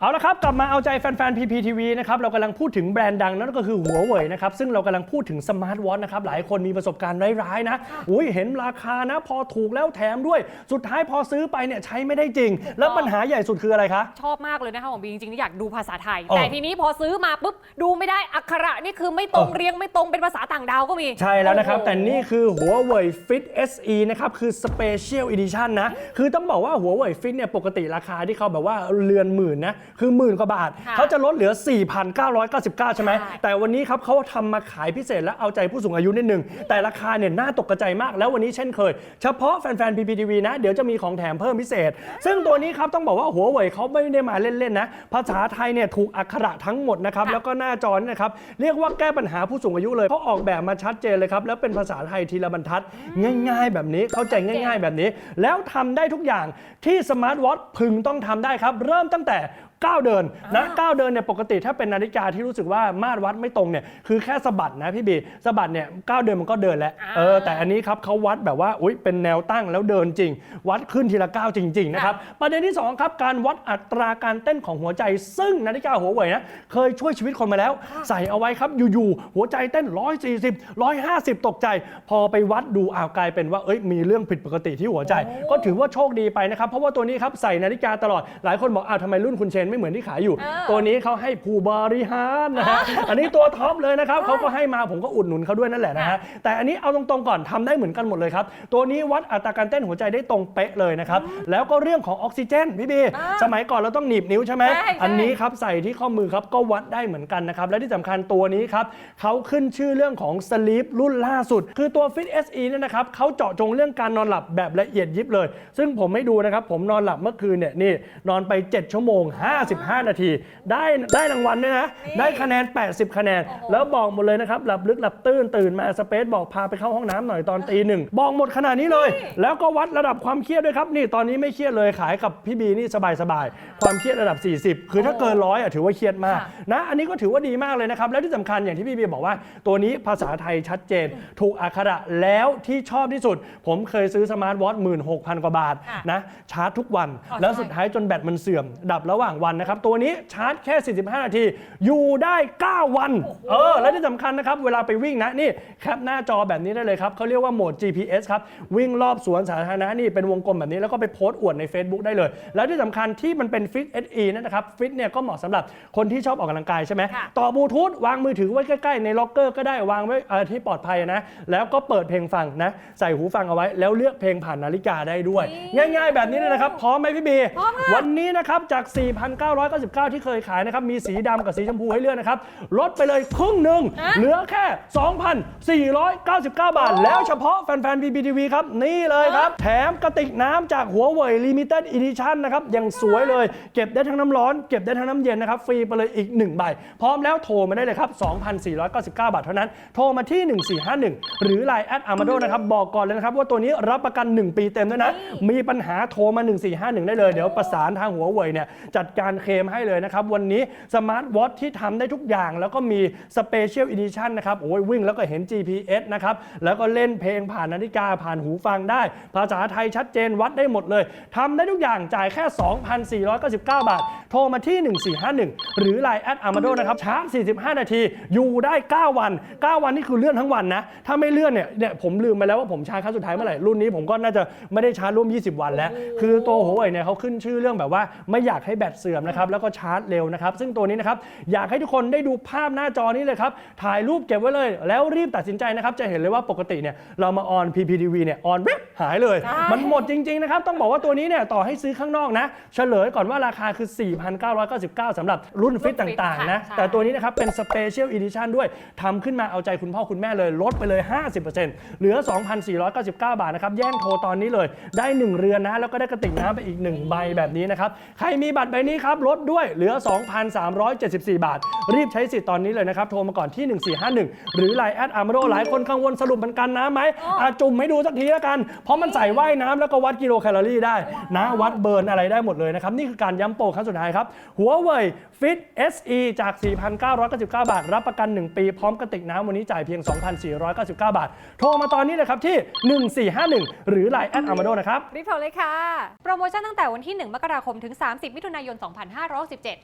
เอาละครับ กลับมาเอาใจแฟนๆ PPTV นะครับเรากำลังพูดถึงแบรนด์ดังนั่นก็คือหัวเว่ยนะครับซึ่งเรากำลังพูดถึงสมาร์ทวอทนะครับหลายคนมีประสบการณ์ร้ายๆนะอุ้ยเห็นราคานะ พอถูกแล้วแถมด้วย สุดท้ายพอซื้อไปเนี่ยใช้ไม่ได้จริง แล้วปัญหาใหญ่สุดคืออะไรคะ ชอบมากเลยนะคะของบีจริงๆอยากดูภาษาไทย เออแต่ทีนี้พอซื้อมาปุ๊บดูไม่ได้อักขระนี่คือไม่ตรงเออ เรียงไม่ตรงเป็นภาษาต่างดาวก็มีใช่แล้วนะครับ โอ้โห แต่นี่คือหัวเว่ย Fit SE นะครับ คือ Special Edition นะ คือต้องบอกว่าหัวเว่ย Fit เนี่ย ปกติราคาที่เขาแบบว่าเรือนหมื่นนะคือหมื่นกว่าบาท ค่ะเขาจะลดเหลือ 4,999 ใช่ไหม ใช่ แต่วันนี้ครับเขาทำมาขายพิเศษและเอาใจผู้สูงอายุนิดนึง แต่ราคาเนี่ยน่าตกกระใจมากแล้ววันนี้เช่นเคย เฉพาะแฟนๆ PPTV นะ เดี๋ยวจะมีของแถมเพิ่มพิเศษ ซึ่งตัวนี้ครับต้องบอกว่าหัวเว่ยเขาไม่ได้มาเล่นๆนะ ภาษาไทยเนี่ยถูกอักขระทั้งหมดนะครับ แล้วก็หน้าจอนี่นะครับ เรียกว่าแก้ปัญหาผู้สูงอายุเลยเขาออกแบบมาชัดเจนเลยครับ แล้วเป็นภาษาไทยทีละบรรทัด ง่ายๆ แบบนี้เข้าใจง่าย ๆ แบบนี้ แล้วทำได้ทุกอย่างที่สมาร์ทวอทพึงต้องทำได้ครับ เริ่มตั้งแต่ก้าวเดินนะก้าวเดินเนี่ยปกติถ้าเป็นนาฬิกาที่รู้สึกว่ามาตรวัดไม่ตรงเนี่ยคือแค่สะบัดนะพี่บีสะบัดเนี่ยก้าวเดินมันก็เดินแล้วอ่าเออแต่อันนี้ครับเขาวัดแบบว่าอุ๊ยเป็นแนวตั้งแล้วเดินจริง วัดขึ้นทีละก้าวจริงๆนะครับประเด็นที่สองครับการวัดอัตราการเต้นของหัวใจ ซึ่งนาฬิกาหัวเว่ยนะเคยช่วยชีวิตคนมาแล้ว ใส่เอาไว้ครับอยู่ๆหัวใจเต้น 140 150 ตกใจ พอไปวัดดูอ้าวกลายเป็นว่าเอ้ยมีเรื่องผิดปกติที่หัวใจ ก็ถือว่าโชคดีไปนะครับเพราะว่าตัวนี้ครับใส่นาฬิกาตลอดหลายคนบอกอ้าวทำไมรุ่นคุณเชนไม่เหมือนที่ขายอยู่ เออตัวนี้เขาให้ผู้บริหารนะฮะอันนี้ตัวท็อปเลยนะครับเขาก็ให้มาผมก็อุดหนุนเขาด้วยนั่นแหละนะฮะแต่อันนี้เอาตรงๆก่อนทำได้เหมือนกันหมดเลยครับ ตัวนี้วัดอัตราการเต้นหัวใจได้ตรงเป๊ะเลยนะครับแล้วก็เรื่องของออกซิเจนพี่บีอ่าสมัยก่อนเราต้องหนีบนิ้วใช่ไหมใช่ใช่ อันนี้ ครับใส่ที่ข้อมือครับก็วัดได้เหมือนกันนะครับ และที่สำคัญตัวนี้ครับเขาขึ้นชื่อเรื่องของสลีปรุ่นล่าสุด คือตัว Fit SE เนี่ยนะครับเขาเจาะจงเรื่องการนอนหลับแบบละเอียดยิบเลย ซึ่งผมให้ดูนะครับ ผมนอนหลับเมื่อคืนเนี่ยนี่นอนไป 7 ชั่วโมง55 นาที ได้ได้รางวัลด้วยนะนี่ได้คะแนน 80 คะแนนโอ้โหแล้วบอกหมดเลยนะครับหลับลึกหลับตื่นตื่นมาสเปซบอกพาไปเข้าห้องน้ำหน่อยตอนตีหนึ่งบอกหมดขนาดนี้เลย แล้วก็วัดระดับความเครียดด้วยครับนี่ตอนนี้ไม่เครียดเลยขายกับพี่บีนี่สบายๆความเครียดระดับ 40 คือถ้าเกินร้อยอะถือว่าเครียดมากค่ะนะอันนี้ก็ถือว่าดีมากเลยนะครับแล้วที่สำคัญอย่างที่พี่บีบอกว่า ตัวนี้ภาษาไทยชัดเจน ถูกอักขระแล้วที่ชอบที่สุด ผมเคยซื้อสมาร์ทวอทหมื่นหกพันกว่าบาทค่ะนะชาร์จทุกวันอ๋อแล้วใช่สุดท้ายจนแบตมันเสื่อม ดับระหว่างวันนะครับ ตัวนี้ชาร์จแค่ 45นาที อยู่ได้ 9 วัน เออ และที่สำคัญนะครับ เวลาไปวิ่งนะ นี่แคปหน้าจอแบบนี้ได้เลยครับเขาเรียกว่าโหมด GPS ครับ วิ่งรอบสวนสาธารณะนี่เป็นวงกลมแบบนี้แล้วก็ไปโพสต์อวดใน Facebook ได้เลย แล้วที่สำคัญที่มันเป็น Fit SE นั่นนะครับ Fit เนี่ยก็เหมาะสำหรับคนที่ชอบออกกำลังกายใช่ไหมค่ะต่อบลูทูธวางมือถือไว้ใกล้ๆในล็อกเกอร์ก็ได้วางไว้เอ่อที่ปลอดภัยนะแล้วก็เปิดเพลงฟังนะใส่หูฟังเอาไว้แล้วเลือกเพลงผ่านนาฬิกาได้ด้วย ง่าย ๆ แบบนี้เลยนะครับพร้อมไหมพี่บีพร้อมค่ะวันนี้นะครับจาก4,999 ที่เคยขายนะครับ มีสีดำกับสีชมพูให้เลือกนะครับ ลดไปเลยครึ่งหนึ่งฮะเหลือแค่ 2,499 บาท แล้วเฉพาะแฟนๆ BBTV ครับ นี่เลยครับ แถมกระติกน้ำจากหัวเว่ย Limited Edition นะครับยังสวยเลย เก็บได้ทั้งน้ำร้อน เก็บได้ทั้งน้ำเย็นนะครับ ฟรีไปเลยอีก 1 ใบ พร้อมแล้วโทรมาได้เลยครับ 2,499 บาทเท่านั้น โทรมาที่ 1451 หรือ Line แอดอาร์มาโดนะครับ บอกก่อนเลยนะครับว่าตัวนี้รับประกัน 1 ปีเต็มด้วยนะ มีปัญหาโทรมา 1451 ได้เลย เดี๋ยวประสานทางหัวเว่ยเนี่ยจัดการเคลมให้เลยนะครับ วันนี้สมาร์ทวอทที่ทำได้ทุกอย่าง แล้วก็มีสเปเชียลอีดิชันนะครับโอ้ยวิ่งแล้วก็เห็น GPS นะครับ แล้วก็เล่นเพลงผ่านนาฬิกาผ่านหูฟังได้ ภาษาไทยชัดเจนวัดได้หมดเลยทำได้ทุกอย่างจ่ายแค่ 2,499 บาท ทรมาที่ 1451 หรือ Line แอดอาร์มาโดนะครับชาร์จ 45 นาที อยู่ได้ 9 วัน 9 วันนี่คือเลื่อนทั้งวันนะ ถ้าไม่เลื่อนเนี่ยเนี่ยผมลืมไปแล้วว่าผมชาร์จครั้งสุดท้ายเมื่อไหร่ รุ่นนี้ผมก็น่าจะไม่ได้ชาร์จร่วม 20 วันแล้ว คือตัวหัวเว่ยเนี่ยเขาขึ้นชื่อเรื่องแบบว่าไม่อยากให้แบตเสื่อมนะครับแล้วก็ชาร์จเร็วนะครับซึ่งตัวนี้นะครับอยากให้ทุกคนได้ดูภาพหน้าจอนี้เลยครับถ่ายรูปเก็บไว้เลย แล้วรีบตัดสินใจนะครับจะเห็นเลยว่าปกติเนี่ยเรามาออน PPTV เนี่ยออนเว็บหายเลยใช่มันหมดจริงๆนะครับต้องบอกว่าตัวนี้เนี่ยต่อให้ซื้อข้างนอกนะ เฉลยก่อนว่าราคาคือ4,999สำหรับรุ่นฟิตรุ่นฟิตต่างๆนะค่ะใช่แต่ตัวนี้นะครับเป็นสเปเชียลอีดิชันด้วยทำขึ้นมาเอาใจคุณพ่อคุณแม่เลยลดไปเลย 50%เหลือ 2,499 บาทนะครับแย่งโทรตอนนี้เลยได้ 1 เรือนนะ แล้วก็ได้กระติกน้ำไปอีก 1 ใบแบบนี้นะครับ ใครมีบัตรใบนี้ครับลดด้วยเหลือ 2,374 บาท รีบใช้สิทธิ์ตอนนี้เลยนะครับ โทรมาก่อนที่ 1451 หรือ Line แอดอาร์มาโดหลายคนกังวลสรุปมันกันน้ำไหมอะจุ่มให้ดูสักทีละกัน เพราะมันใส่ว่ายน้ำแล้วก็วัดกิโลแคลอรี่ได้นะวัดเบิร์นอะไรได้หมดเลยนะครับนี่คือการย้ำโปรครั้งสุดท้ายครับหัวเว่ย Fit SE จาก 4,999 บาท รับประกัน 1 ปี พร้อมกระติกน้ำวันนี้จ่ายเพียง 2,499 บาท โทรมาตอนนี้เลยครับที่ 1451 หรือ Line แอดอามาโดนะครับ รีบโทรเลยค่ะ โปรโมชั่นตั้งแต่วันที่ 1 มกราคมถึง 30 มิถุนายน 2567